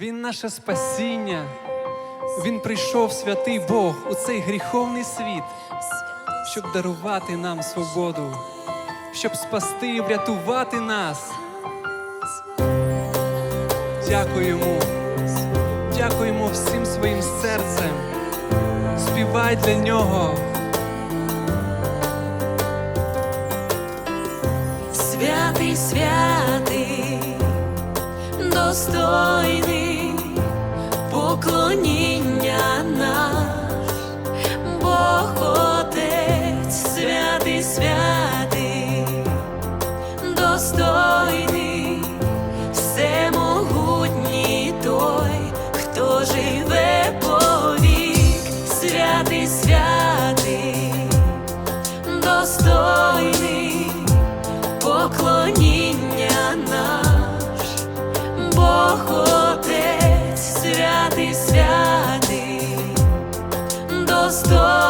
Він наше спасіння. Він прийшов святий Бог у цей гріховний світ, щоб дарувати нам свободу, щоб спасти і врятувати нас. Дякуємо, дякуємо всім своїм серцем. Співай для нього. Святий, святий, достойний поклоніння наш, достойний,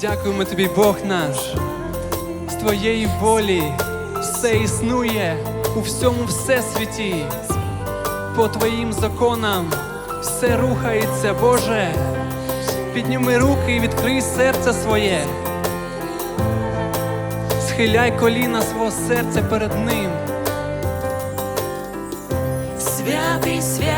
дякуємо тобі, Бог наш. З твоєї волі все існує у всьому всесвіті. По твоїм законам все рухається, Боже. Підніми руки і відкрий серце своє. Схиляй коліна свого серця перед ним. Святий, святий,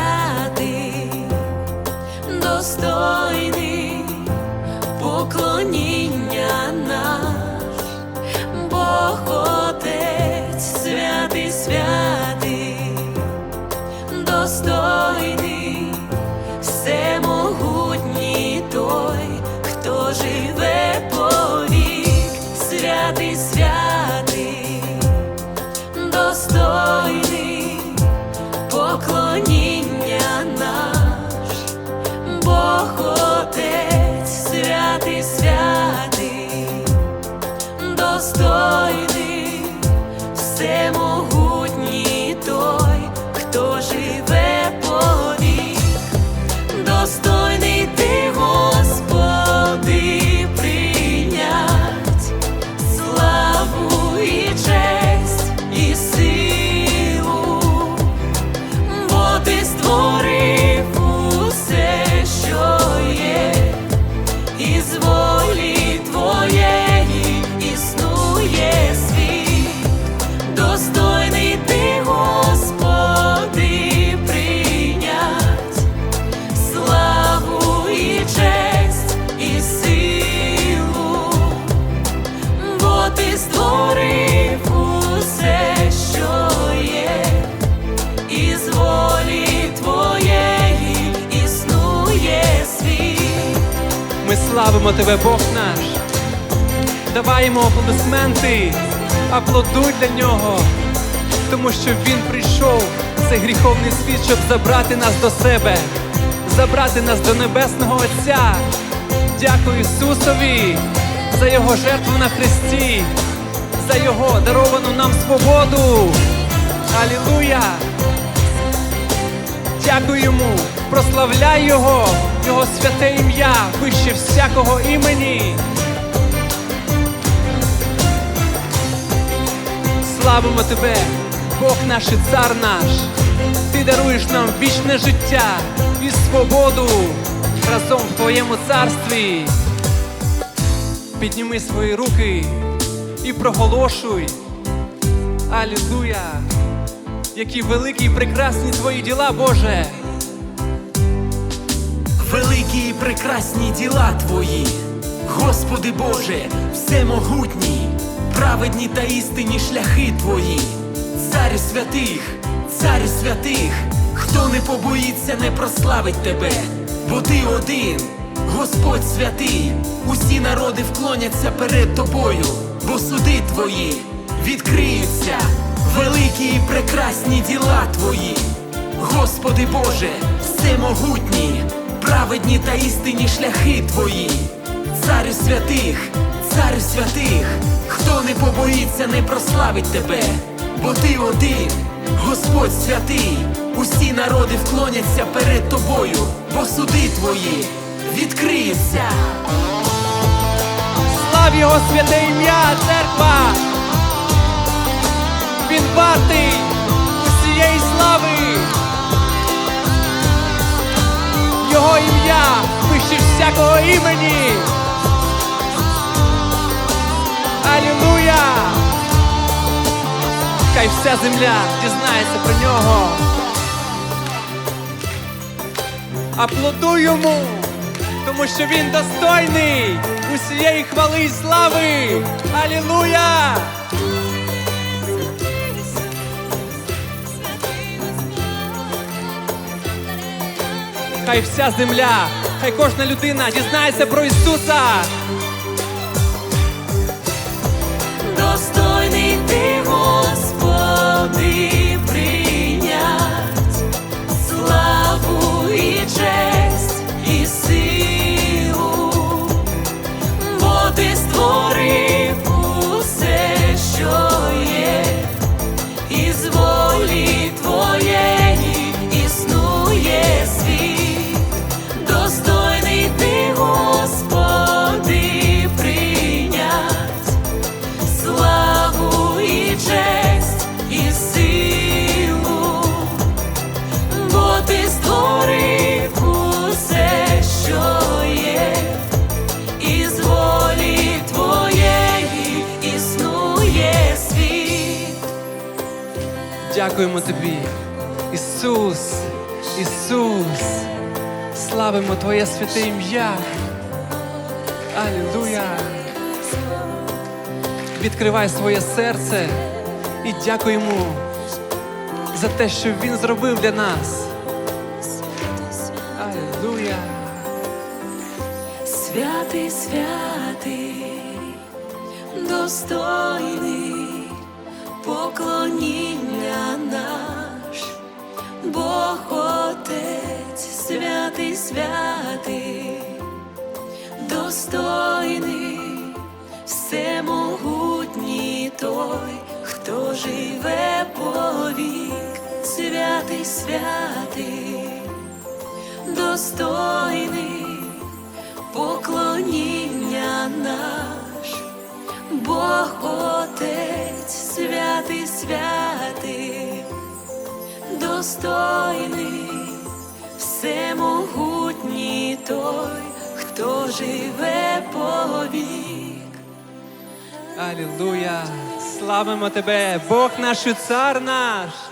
Бог славимо тебе, Бог наш. Даваємо аплодисменти, аплодуй для нього, тому що Він прийшов цей гріховний світ, щоб забрати нас до себе, забрати нас до Небесного Отця. Дякую Ісусові за Його жертву на Христі, за Його даровану нам свободу. Алілуя! Дякую йому, прославляй Його, Його святе ім'я, вище всякого імені. Славимо тебе, Бог наш і цар наш. Ти даруєш нам вічне життя і свободу разом в твоєму царстві. Підніми свої руки і проголошуй. Алілуя! Які великі і прекрасні твої діла, Боже! великі і прекрасні діла твої, Господи Боже, всемогутній, праведні та істинні шляхи Твої, Царю святих, Царю святих, хто не побоїться, не прославить Тебе, бо Ти один, Господь святий, усі народи вклоняться перед Тобою, бо суди Твої відкриються, великі і прекрасні діла Твої. Господи Боже, всемогутній, праведні та істинні шляхи Твої, Царю святих, Царю святих, хто не побоїться, не прославить Тебе, бо Ти один, Господь святий, усі народи вклоняться перед Тобою, бо суди Твої відкриються. Слав його святе ім'я, церква! Вартий усієї слави! Його ім'я вище всякого імені! Алілуя! Хай вся земля дізнається про нього! Аплодуй йому! Тому що він достойний усієї хвали й слави! Алілуя! Хай вся земля, хай кожна людина дізнається про Ісуса! Достойний ти, Господи, прийнять славу і честь Дякуємо тобі, Ісус, Ісус! Славимо Твоє святе ім'я! Алілуя! Відкривай своє серце і дякуємо за те, що Він зробив для нас. Алілуя! Святий, святий, достойний хто живе повік, святий, святий, достойний поклоніння наш, Бог Отець, святий, святий, достойний, всемогутній той, хто живе повік. Алілуя! Славимо тебе, Бог наш і цар наш!